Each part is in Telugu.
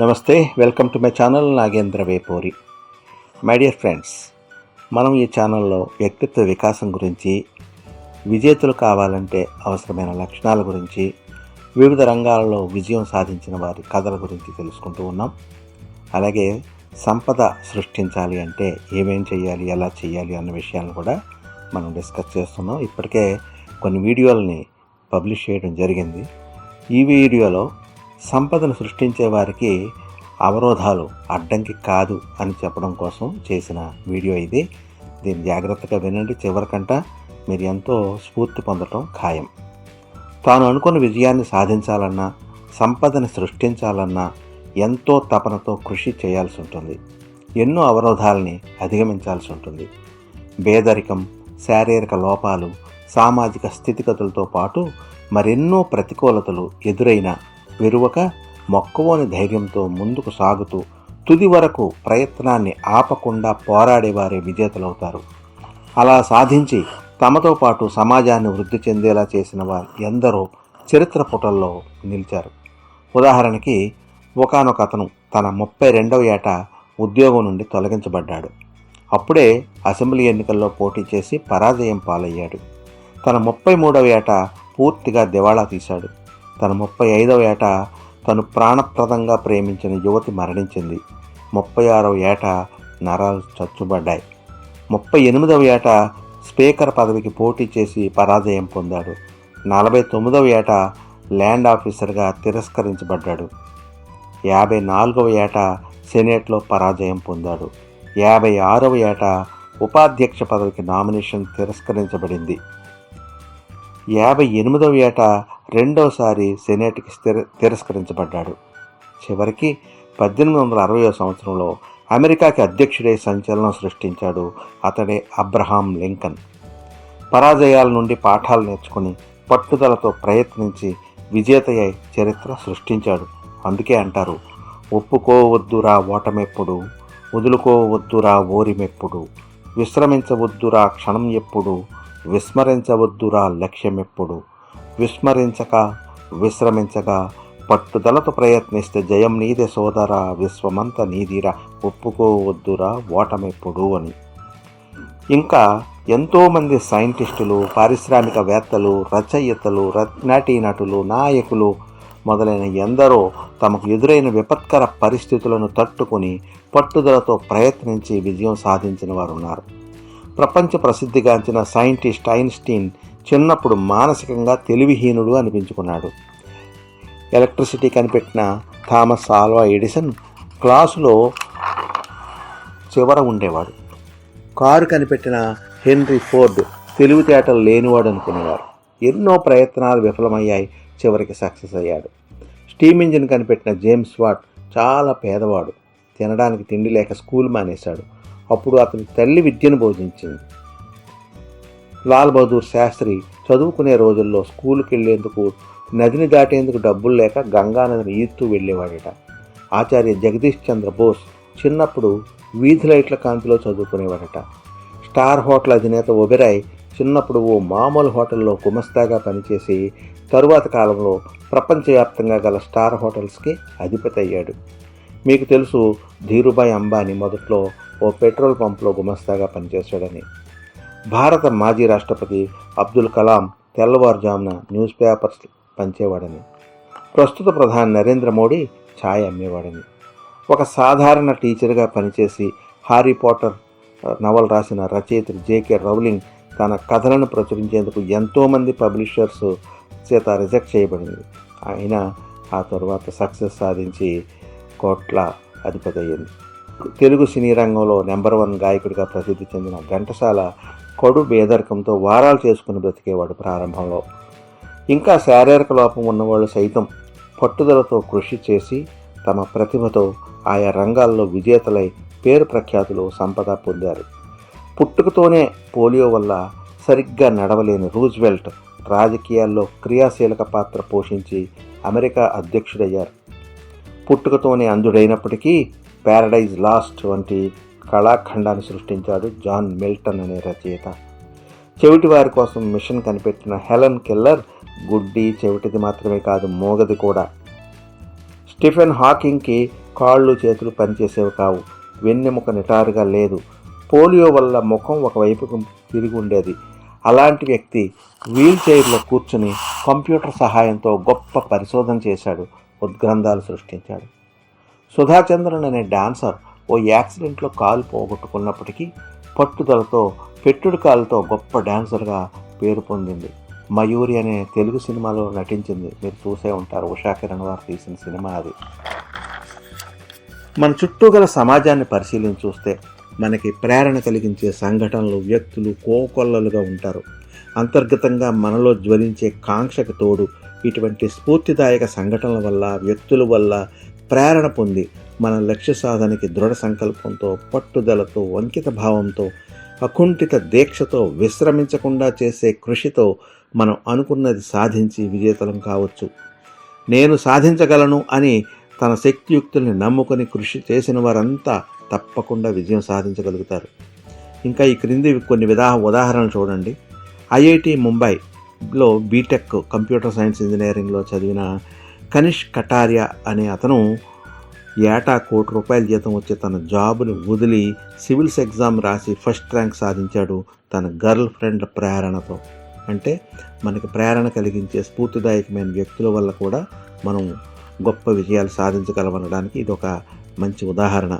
నమస్తే welcome to my channel Nagendra Vepuri. My dear friends మనం ఈ ఛానల్లో వ్యక్తిత్వ వికాసం గురించి విజేతలు కావాలంటే అవసరమైన లక్షణాల గురించి వివిధ రంగాలలో విజయం సాధించిన వారి కథల గురించి తెలుసుకుంటూ ఉన్నాం. అలాగే సంపద సృష్టించాలి అంటే ఏమేం చేయాలి ఎలా చేయాలి అన్న విషయాలను కూడా మనం డిస్కస్ చేస్తున్నాం. ఇప్పటికే కొన్ని వీడియోలని పబ్లిష్ చేయడం జరిగింది. ఈ వీడియోలో సంపదను సృష్టించే వారికి అవరోధాలు అడ్డంకి కాదు అని చెప్పడం కోసం చేసిన వీడియో ఇది. దీన్ని జాగ్రత్తగా వినండి. చివరికంట మీరు ఎంతో స్ఫూర్తి పొందటం ఖాయం. తాను అనుకున్న విజయాన్ని సాధించాలన్నా సంపదని సృష్టించాలన్నా ఎంతో తపనతో కృషి చేయాల్సి ఉంటుంది. ఎన్నో అవరోధాలని అధిగమించాల్సి ఉంటుంది. పేదరికం శారీరక లోపాలు సామాజిక స్థితిగతులతో పాటు మరెన్నో ప్రతికూలతలు ఎదురైన విరువక మొక్కవోని ధైర్యంతో ముందుకు సాగుతూ తుది వరకు ప్రయత్నాన్ని ఆపకుండా పోరాడేవారే విజేతలవుతారు. అలా సాధించి తమతో పాటు సమాజాన్ని వృద్ధి చెందేలా చేసిన వారు ఎందరో చరిత్ర పుటల్లో నిలిచారు. ఉదాహరణకి ఒకనొక అతను తన ముప్పై రెండవ ఏట ఉద్యోగం నుండి తొలగించబడ్డాడు. అప్పుడే అసెంబ్లీ ఎన్నికల్లో పోటీ చేసి పరాజయం పాలయ్యాడు. తన ముప్పై మూడవ ఏట పూర్తిగా దివాళా తీశాడు. తన ముప్పై ఐదవ ఏట తను ప్రాణప్రదంగా ప్రేమించిన యువతి మరణించింది. ముప్పై ఆరవ ఏట నరాలు చచ్చుబడ్డాయి. ముప్పై ఎనిమిదవ ఏట స్పీకర్ పదవికి పోటీ చేసి పరాజయం పొందాడు. నలభై తొమ్మిదవ ఏట ల్యాండ్ ఆఫీసర్గా తిరస్కరించబడ్డాడు. యాభై నాలుగవ ఏట సెనేట్లో పరాజయం పొందాడు. యాభై ఆరవ ఏట ఉపాధ్యక్ష పదవికి నామినేషన్ తిరస్కరించబడింది. యాభై ఎనిమిదవ ఏట రెండవసారి సెనేట్కి స్థిర తిరస్కరించబడ్డాడు. చివరికి పద్దెనిమిది వందల అరవయో సంవత్సరంలో అమెరికాకి అధ్యక్షుడై సంచలనం సృష్టించాడు అతడే అబ్రహాం లింకన్. పరాజయాల నుండి పాఠాలు నేర్చుకుని పట్టుదలతో ప్రయత్నించి విజేతయ్యై చరిత్ర సృష్టించాడు. అందుకే అంటారు ఒప్పుకోవద్దురా ఓటమెప్పుడు వదులుకోవద్దురా ఓరిమెప్పుడు విశ్రమించవద్దురా క్షణం ఎప్పుడు విస్మరించవద్దురా లక్ష్యమెప్పుడు విస్మరించక విశ్రమించక పట్టుదలతో ప్రయత్నిస్తే జయం నీదే సోదరా విశ్వమంత నీదిరా ఒప్పుకోవద్దురా ఓటమెప్పుడు అని. ఇంకా ఎంతోమంది సైంటిస్టులు పారిశ్రామికవేత్తలు రచయితలు నటీనటులు నాయకులు మొదలైన ఎందరో తమకు ఎదురైన విపత్కర పరిస్థితులను తట్టుకుని పట్టుదలతో ప్రయత్నించి విజయం సాధించిన వారు ఉన్నారు ప్రపంచ ప్రసిద్ధిగాంచిన సైంటిస్ట్ ఐన్స్టీన్ చిన్నప్పుడు మానసికంగా తెలివిహీనుడు అనిపించుకున్నాడు. ఎలక్ట్రిసిటీ కనిపెట్టిన థామస్ ఆల్వా ఎడిసన్ క్లాసులో చివర ఉండేవాడు. కారు కనిపెట్టిన హెన్రీ ఫోర్డ్ తెలివితేటలు లేనివాడు అనుకునేవారు. ఎన్నో ప్రయత్నాలు విఫలమయ్యాయి చివరికి సక్సెస్ అయ్యాడు. స్టీమ్ ఇంజిన్ కనిపెట్టిన జేమ్స్ వాట్ చాలా పేదవాడు. తినడానికి తిండి లేక స్కూల్ మానేశాడు. అప్పుడు అతని తల్లి విద్యను బోధించింది. లాల్ బహదూర్ శాస్త్రి చదువుకునే రోజుల్లో స్కూల్కి వెళ్ళేందుకు నదిని దాటేందుకు డబ్బులు లేక గంగా నదిని ఈదుతూ వెళ్ళేవాడట. ఆచార్య జగదీష్ చంద్ర బోస్ చిన్నప్పుడు వీధి లైట్ల కాంతిలో చదువుకునేవాడట. స్టార్ హోటల్ అధినేత ఒబెరాయ్ చిన్నప్పుడు ఓ మామూలు హోటల్లో గుమస్తాగా పనిచేసి తరువాత కాలంలో ప్రపంచవ్యాప్తంగా గల స్టార్ హోటల్స్కి అధిపతి అయ్యాడు. మీకు తెలుసు ధీరుభాయ్ అంబానీ మొదట్లో ఓ పెట్రోల్ పంప్లో గుమస్తాగా పనిచేశాడని. భారత మాజీ రాష్ట్రపతి అబ్దుల్ కలాం తెల్లవారుజామున న్యూస్ పేపర్స్ పంచేవాడని. ప్రస్తుత ప్రధాని నరేంద్ర మోడీ ఛాయ్ అమ్మేవాడని. ఒక సాధారణ టీచర్గా పనిచేసి హారీ పాటర్ నవల్ రాసిన రచయితలు జేకే రౌలింగ్ తన కథలను ప్రచురించేందుకు ఎంతోమంది పబ్లిషర్స్ చేత రిజెక్ట్ చేయబడింది. అయినా ఆ తరువాత సక్సెస్ సాధించి కోట్ల అధిపతి అయ్యింది తెలుగు సినీ రంగంలో నెంబర్ వన్ గాయకుడిగా ప్రసిద్ధి చెందిన ఘంటసాల కడు బేదరికంతో వారాలు చేసుకుని బ్రతికేవాడు ప్రారంభంలో. ఇంకా శారీరక లోపం ఉన్నవాళ్ళు సైతం పట్టుదలతో కృషి చేసి తమ ప్రతిభతో ఆయా రంగాల్లో విజేతలై పేరు ప్రఖ్యాతులు సంపద పొందారు. పుట్టుకతోనే పోలియో వల్ల సరిగ్గా నడవలేని రూజ్వెల్ట్ రాజకీయాల్లో క్రియాశీలక పాత్ర పోషించి అమెరికా అధ్యక్షుడయ్యారు. పుట్టుకతోనే అంధుడైనప్పటికీ ప్యారడైజ్ లాస్ట్ వంటి కళాఖండాన్ని సృష్టించాడు జాన్ మిల్టన్ అనే రచయిత. చెవిటి వారి కోసం మిషన్ కనిపెట్టిన హెలెన్ కిల్లర్ గుడ్డి చెవిటిది మాత్రమే కాదు మోగది కూడా. స్టిఫెన్ హాకింగ్కి కాళ్ళు చేతులు పనిచేసేవి కావు. వెన్నెముక నిటారుగా లేదు. పోలియో వల్ల ముఖం ఒకవైపుకు తిరిగి ఉండేది. అలాంటి వ్యక్తి వీల్ చైర్లో కూర్చుని కంప్యూటర్ సహాయంతో గొప్ప పరిశోధన చేశాడు ఉద్గ్రంథాలు సృష్టించాడు. సుధాచంద్రన్ అనే డాన్సర్ ఓ యాక్సిడెంట్లో కాలు పోగొట్టుకున్నప్పటికీ పట్టుదలతో పెట్టుడు కాలుతో గొప్ప డాన్సర్గా పేరు పొందింది. మయూరి అనే తెలుగు సినిమాలో నటించింది. మీరు చూసే ఉంటారు ఉషా కిరణ్ తీసిన సినిమా అది. మన చుట్టూ గల సమాజాన్ని పరిశీలించి చూస్తే మనకి ప్రేరణ కలిగించే సంఘటనలు వ్యక్తులు కోకొల్లలుగా ఉంటారు. అంతర్గతంగా మనలో జ్వలించే కాంక్షకు తోడు ఇటువంటి స్ఫూర్తిదాయక సంఘటనల వల్ల వ్యక్తుల వల్ల ప్రేరణ పొంది మన లక్ష్య సాధనకి దృఢ సంకల్పంతో పట్టుదలతో వంకిత భావంతో అకుంఠిత దీక్షతో విశ్రమించకుండా చేసే కృషితో మనం అనుకున్నది సాధించి విజేతలం కావచ్చు. నేను సాధించగలను అని తన శక్తియుక్తుల్ని నమ్ముకొని కృషి చేసిన వారంతా తప్పకుండా విజయం సాధించగలుగుతారు. ఇంకా ఈ క్రింది కొన్ని విధా ఉదాహరణలు చూడండి. ఐఐటి ముంబైలో బీటెక్ కంప్యూటర్ సైన్స్ ఇంజనీరింగ్లో చదివిన కనిష్ కటారియా అనే అతను ఏటా కోటి రూపాయల జీతం వచ్చే తన జాబుని వదిలి సివిల్స్ ఎగ్జామ్ రాసి ఫస్ట్ ర్యాంక్ సాధించాడు తన గర్ల్ ఫ్రెండ్ ప్రేరణతో. అంటే మనకి ప్రేరణ కలిగించే స్ఫూర్తిదాయకమైన వ్యక్తుల వల్ల కూడా మనం గొప్ప విజయాలు సాధించగలమనడానికి ఇది ఒక మంచి ఉదాహరణ.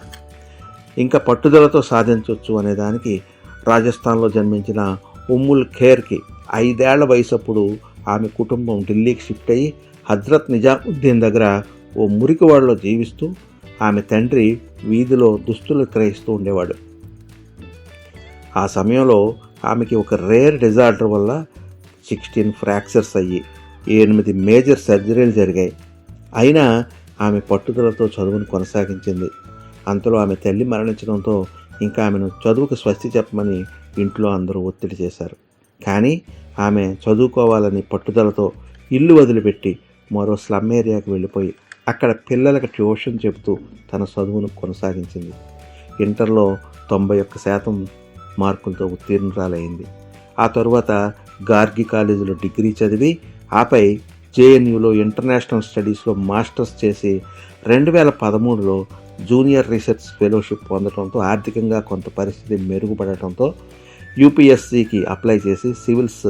ఇంకా పట్టుదలతో సాధించవచ్చు అనేదానికి రాజస్థాన్లో జన్మించిన ఉమ్ముల్ ఖేర్కి ఐదేళ్ళ వయసప్పుడు ఆమె కుటుంబం ఢిల్లీకి షిఫ్ట్ అయ్యి హజ్రత్ నిజాముద్దీన్ దగ్గర ఓ మురికివాడలో జీవిస్తూ ఆమె తండ్రి వీధిలో దుస్తులు క్రయిస్తూ ఉండేవాడు. ఆ సమయంలో ఆమెకి ఒక రేర్ డిజార్డర్ వల్ల సిక్స్టీన్ ఫ్రాక్చర్స్ అయ్యి ఎనిమిది మేజర్ సర్జరీలు జరిగాయి. అయినా ఆమె పట్టుదలతో చదువును కొనసాగించింది. అంతలో ఆమె తల్లి మరణించడంతో ఇంకా ఆమెను చదువుకు స్వస్తి చెప్పమని ఇంట్లో అందరూ ఒత్తిడి చేశారు. కానీ ఆమె చదువుకోవాలని పట్టుదలతో ఇల్లు వదిలిపెట్టి మరో స్లమ్ ఏరియాకి వెళ్ళిపోయి అక్కడ పిల్లలకు ట్యూషన్ చెబుతూ తన చదువును కొనసాగించింది. ఇంటర్లో తొంభై ఒక్క శాతం మార్కులతో ఉత్తీర్ణురాలైంది. ఆ తరువాత గార్గి కాలేజీలో డిగ్రీ చదివి ఆపై జేఎన్యూలో ఇంటర్నేషనల్ స్టడీస్లో మాస్టర్స్ చేసి రెండు వేల పదమూడులో జూనియర్ రీసెర్చ్ ఫెలోషిప్ పొందడంతో ఆర్థికంగా కొంత పరిస్థితి మెరుగుపడటంతో యూపీఎస్సికి అప్లై చేసి సివిల్స్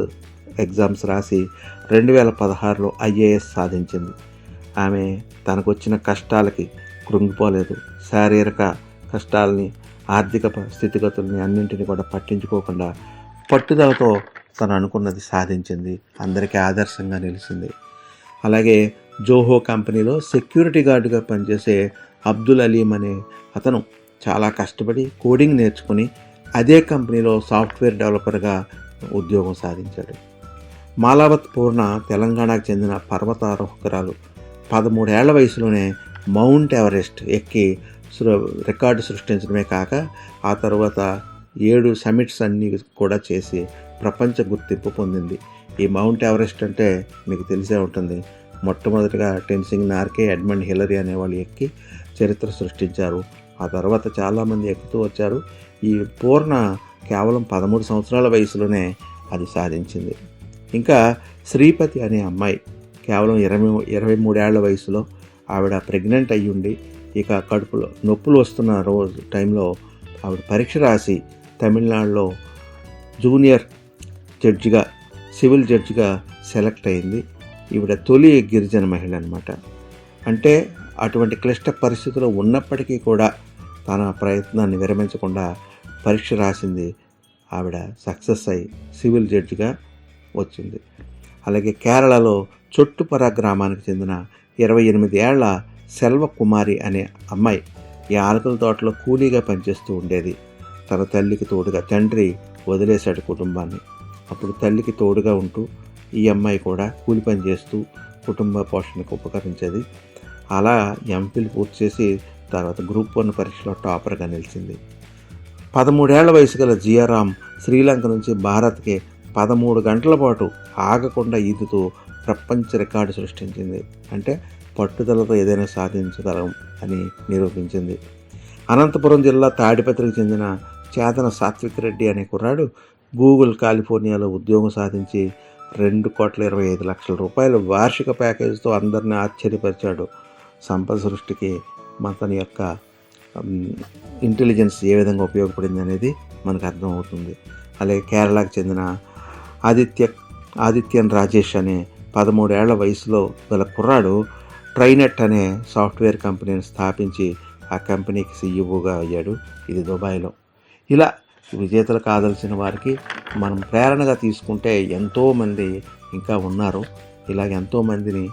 ఎగ్జామ్స్ రాసి రెండు వేల పదహారులో ఐఏఎస్ సాధించింది. ఆమె తనకొచ్చిన కష్టాలకి కృంగిపోలేదు. శారీరక కష్టాలని ఆర్థిక స్థితిగతుల్ని అన్నింటినీ కూడా పట్టించుకోకుండా పట్టుదలతో తను అనుకున్నది సాధించింది. అందరికీ ఆదర్శంగా నిలిచింది. అలాగే జోహో కంపెనీలో సెక్యూరిటీ గార్డుగా పనిచేసే అబ్దుల్ అలీం అనే అతను చాలా కష్టపడి కోడింగ్ నేర్చుకుని అదే కంపెనీలో సాఫ్ట్వేర్ డెవలపర్గా ఉద్యోగం సాధించాడు. మాలావత్ పూర్ణ తెలంగాణకు చెందిన పర్వతారోహకురాలు. పదమూడేళ్ళ వయసులోనే మౌంట్ ఎవరెస్ట్ ఎక్కి రికార్డు సృష్టించడమే కాక ఆ తర్వాత ఏడు సమిట్స్ అన్నీ కూడా చేసి ప్రపంచ గుర్తింపు పొందింది. ఈ మౌంట్ ఎవరెస్ట్ అంటే మీకు తెలిసే ఉంటుంది. మొట్టమొదటిగా టెన్సింగ్ నార్కే ఎడ్మండ్ హిలరీ అనేవాళ్ళు ఎక్కి చరిత్ర సృష్టించారు. ఆ తర్వాత చాలామంది ఎక్కుతూ వచ్చారు. ఈ పూర్ణ కేవలం పదమూడు సంవత్సరాల వయసులోనే అది సాధించింది. ఇంకా శ్రీపతి అనే అమ్మాయి కేవలం ఇరవై ఇరవై మూడేళ్ళ వయసులో ఆవిడ ప్రెగ్నెంట్ అయ్యుండి ఇక కడుపులో నొప్పులు వస్తున్న రోజు టైంలో ఆవిడ పరీక్ష రాసి తమిళనాడులో జూనియర్ జడ్జిగా సివిల్ జడ్జిగా సెలెక్ట్ అయింది. ఈవిడ తొలి గిరిజన మహిళ అనమాట అంటే అటువంటి క్లిష్ట పరిస్థితుల్లో ఉన్నప్పటికీ కూడా తన ప్రయత్నాన్ని విరమించకుండా పరీక్ష రాసింది ఆవిడ సక్సెస్ అయి సివిల్ జడ్జిగా వచ్చింది. అలాగే కేరళలో చొట్టుపర గ్రామానికి చెందిన ఇరవై ఎనిమిది ఏళ్ళ సెల్వకుమారి అనే అమ్మాయి ఈ ఆలకల తోటలో కూలీగా పనిచేస్తూ ఉండేది. తన తల్లికి తోడుగా తండ్రి వదిలేశాడు కుటుంబాన్ని. అప్పుడు తల్లికి తోడుగా ఉంటూ ఈ అమ్మాయి కూడా కూలి పని చేస్తూ కుటుంబ పోషణకు ఉపకరించేది. అలా ఎంపీలు పూర్తి చేసి తర్వాత గ్రూప్ వన్ పరీక్షలో టాపర్గా నిలిచింది. పదమూడేళ్ళ వయసు గల జియారాం శ్రీలంక నుంచి భారత్కి పదమూడు గంటల పాటు ఆగకుండా ఈదుతూ ప్రపంచ రికార్డు సృష్టించింది. అంటే పట్టుదలతో ఏదైనా సాధించగలం అని నిరూపించింది. అనంతపురం జిల్లా తాడిపత్రికి చెందిన చేతన సాత్విక్ రెడ్డి అనే కుర్రాడు గూగుల్ కాలిఫోర్నియాలో ఉద్యోగం సాధించి రెండు కోట్ల ఇరవై ఐదు లక్షల రూపాయల వార్షిక ప్యాకేజీతో అందరిని ఆశ్చర్యపరిచాడు. సంపద సృష్టికి మతని యొక్క ఇంటెలిజెన్స్ ఏ విధంగా ఉపయోగపడింది అనేది మనకు అర్థమవుతుంది. అలాగే కేరళకు చెందిన ఆదిత్య ఆదిత్యన్ రాజేష్ అనే పదమూడేళ్ళ వయసులో గల కుర్రాడు ట్రైనెట్ అనే సాఫ్ట్వేర్ కంపెనీని స్థాపించి ఆ కంపెనీకి సీఈఓగా అయ్యాడు. ఇది దుబాయ్లో. ఇలా విజేతలు కాదలసిన వారికి మనం ప్రేరణగా తీసుకుంటే ఎంతోమంది ఇంకా ఉన్నారు. ఇలాగ ఎంతోమందిని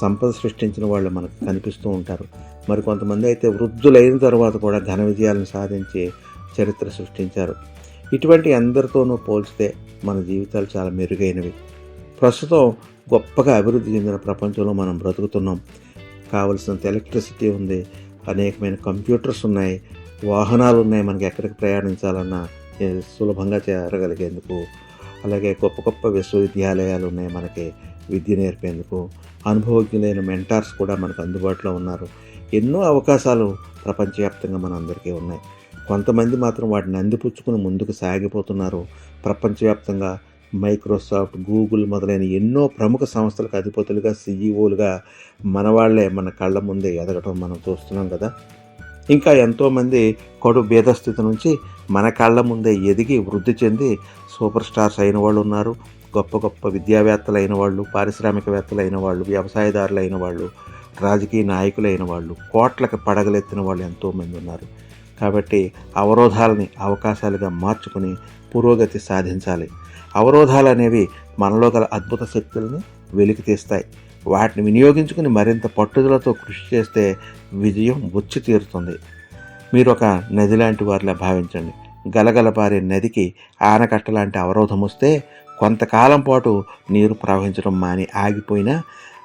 సంపద సృష్టించిన వాళ్ళు మనకు కనిపిస్తూ ఉంటారు. మరి కొంతమంది అయితే వృద్ధులైన తర్వాత కూడా ఘన విజయాలను సాధించి చరిత్ర సృష్టించారు. ఇటువంటి అందరితోనూ పోల్చితే మన జీవితాలు చాలా మెరుగైనవి. ప్రస్తుతం గొప్పగా అభివృద్ధి చెందిన ప్రపంచంలో మనం బ్రతుకుతున్నాం. కావలసినంత ఎలక్ట్రిసిటీ ఉంది అనేకమైన కంప్యూటర్స్ ఉన్నాయి వాహనాలు ఉన్నాయి మనకి ఎక్కడికి ప్రయాణించాలన్నా సులభంగా చేరగలిగేందుకు. అలాగే గొప్ప గొప్ప విశ్వవిద్యాలయాలు ఉన్నాయి మనకి విద్య నేర్పేందుకు. అనుభవజ్ఞులైన మెంటార్స్ కూడా మనకు అందుబాటులో ఉన్నారు. ఎన్నో అవకాశాలు ప్రపంచవ్యాప్తంగా మన అందరికీ ఉన్నాయి. కొంతమంది మాత్రం వాటిని అందిపుచ్చుకుని ముందుకు సాగిపోతున్నారు. ప్రపంచవ్యాప్తంగా మైక్రోసాఫ్ట్ గూగుల్ మొదలైన ఎన్నో ప్రముఖ సంస్థలకు అధిపతులుగా సీఈఓలుగా మన వాళ్ళే మన కళ్ళ ముందే ఎదగటం మనం చూస్తున్నాం కదా. ఇంకా ఎంతోమంది కడు భేదస్థితి నుంచి మన కళ్ళ ముందే ఎదిగి వృద్ధి చెంది సూపర్ స్టార్స్ అయిన వాళ్ళు ఉన్నారు. గొప్ప గొప్ప విద్యావేత్తలు అయిన వాళ్ళు పారిశ్రామికవేత్తలు అయిన వాళ్ళు వ్యవసాయదారులు అయిన వాళ్ళు రాజకీయ నాయకులు అయిన వాళ్ళు కోట్లకు పడగలెత్తిన వాళ్ళు ఎంతోమంది ఉన్నారు. కాబట్టి అవరోధాలని అవకాశాలుగా మార్చుకుని పురోగతి సాధించాలి. అవరోధాలు అనేవి మనలో గల అద్భుత శక్తులను వెలికి తీస్తాయి. వాటిని వినియోగించుకుని మరింత పట్టుదలతో కృషి చేస్తే విజయం వచ్చి తీరుతుంది. మీరు ఒక నది లాంటి వారిలా భావించండి. గలగలపారే నదికి ఆనకట్ట లాంటి అవరోధం వస్తే కొంతకాలం పాటు నీరు ప్రవహించడం మాని ఆగిపోయినా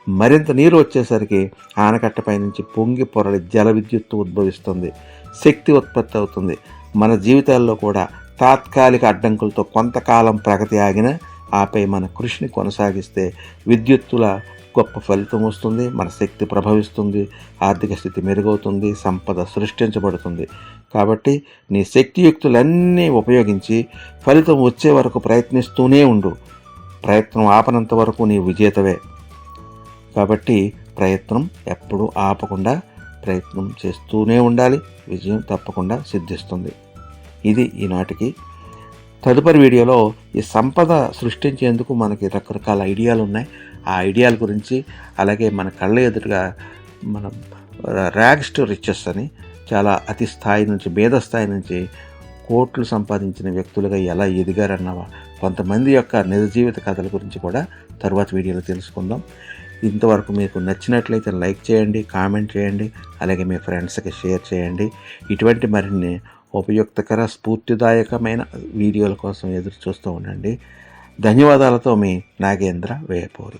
మరింత నీరు వచ్చేసరికి ఆనకట్టపై నుంచి పొంగి పొరలి జల విద్యుత్తు ఉద్భవిస్తుంది. శక్తి ఉత్పత్తి అవుతుంది. మన జీవితాల్లో కూడా తాత్కాలిక అడ్డంకులతో కొంతకాలం ప్రగతి ఆగిన ఆపై మన కృషిని కొనసాగిస్తే విద్యుత్తుల గొప్ప ఫలితం వస్తుంది మన శక్తి ప్రభవిస్తుంది ఆర్థిక స్థితి మెరుగవుతుంది సంపద సృష్టించబడుతుంది. కాబట్టి నీ శక్తియుక్తులన్నీ ఉపయోగించి ఫలితం వచ్చే వరకు ప్రయత్నిస్తూనే ఉండు. ప్రయత్నం ఆపనంత వరకు నీ విజేతవే. కాబట్టి ప్రయత్నం ఎప్పుడూ ఆపకుండా ప్రయత్నం చేస్తూనే ఉండాలి. విజయం తప్పకుండా సిద్ధిస్తుంది. ఇది ఈనాటికి. తదుపరి వీడియోలో ఈ సంపద సృష్టించేందుకు మనకి రకరకాల ఐడియాలు ఉన్నాయి. ఆ ఐడియాల గురించి అలాగే మన కళ్ళ ఎదురుగా మనం ర్యాగ్స్ టు రిచెస్ అని చాలా అతి స్థాయి నుంచి భేద స్థాయి నుంచి కోట్లు సంపాదించిన వ్యక్తులుగా ఎలా ఎదిగారన్న కొంతమంది యొక్క నిజ జీవిత కథల గురించి కూడా తర్వాత వీడియోలో తెలుసుకుందాం. ఇంతవరకు మీకు నచ్చినట్లయితే లైక్ చేయండి కామెంట్ చేయండి అలాగే మీ ఫ్రెండ్స్కి షేర్ చేయండి. ఇటువంటి మరిన్ని ఉపయుక్తకర స్ఫూర్తిదాయకమైన వీడియోల కోసం ఎదురు చూస్తూ ఉండండి. ధన్యవాదాలతో మీ నాగేంద్ర వేపూరి.